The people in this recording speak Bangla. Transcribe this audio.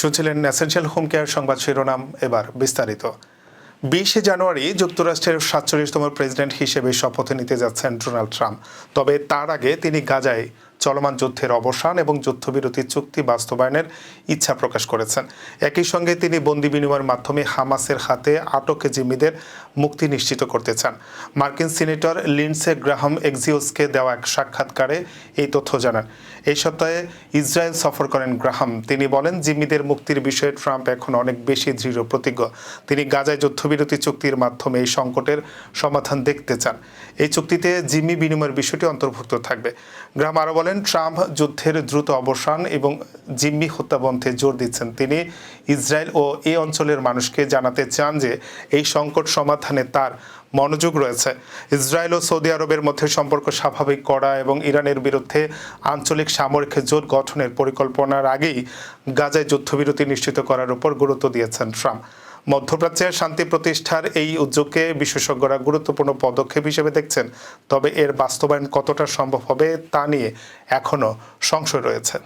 শুনছিলেন এসেনশিয়াল হোম কেয়ার সংবাদ শিরোনাম এবার বিস্তারিত। বিশে জানুয়ারি যুক্তরাষ্ট্রের সাতচল্লিশতম প্রেসিডেন্ট হিসেবে শপথ নিতে যাচ্ছেন ডোনাল্ড ট্রাম্প। তবে তার আগে তিনি গাজায় চলমান যুদ্ধের অবসান এবং যুদ্ধবিরতি চুক্তি বাস্তবায়নের ইচ্ছা প্রকাশ করেছেন। একই সঙ্গে তিনি বন্দি বিনিময়ের মাধ্যমে হামাসের হাতে আটক জিম্মিদের মুক্তি নিশ্চিত করতে চান। মার্কিন সিনেটর লিন্ডসে গ্রাহাম এক্সিওসকে দেওয়া এক সাক্ষাৎকারে এই তথ্য জানান। এই সপ্তাহে ইসরায়েল সফর করেন গ্রাহাম। তিনি বলেন, জিম্মিদের মুক্তির বিষয়ে ট্রাম্প এখন অনেক বেশি দৃঢ় প্রতিজ্ঞ। তিনি গাজায় যুদ্ধবিরতি চুক্তির মাধ্যমে এই সংকটের সমাধান দেখতে চান। এই চুক্তিতে জিম্মি বিনিময়ের বিষয়টি অন্তর্ভুক্ত থাকবে। গ্রাহাম আরও বলেন ট্রাম্প যুদ্ধের দ্রুত অবসান এবং জিম্মি হত্যা বন্ধে জোর দিচ্ছেন। তিনি ইসরায়েল ও এ অঞ্চলের মানুষকে জানাতে চান যে, এই সংকট সমাধানে তার মনোযোগ রয়েছে। ইসরায়েল ও সৌদি আরবের মধ্যে সম্পর্ক স্বাভাবিক করা এবং ইরানের বিরুদ্ধে আঞ্চলিক সামরিক জোট গঠনের পরিকল্পনার আগেই গাজায় যুদ্ধবিরতি নিশ্চিত করার উপর গুরুত্ব দিয়েছেন ট্রাম্প। মধ্যপ্রাচ্যের শান্তি প্রতিষ্ঠার এই উদ্যোগকে বিশেষজ্ঞরা গুরুত্বপূর্ণ পদক্ষেপ হিসেবে দেখছেন। তবে এর বাস্তবায়ন কতটা সম্ভব হবে তা নিয়ে এখনও সংশয় রয়েছে।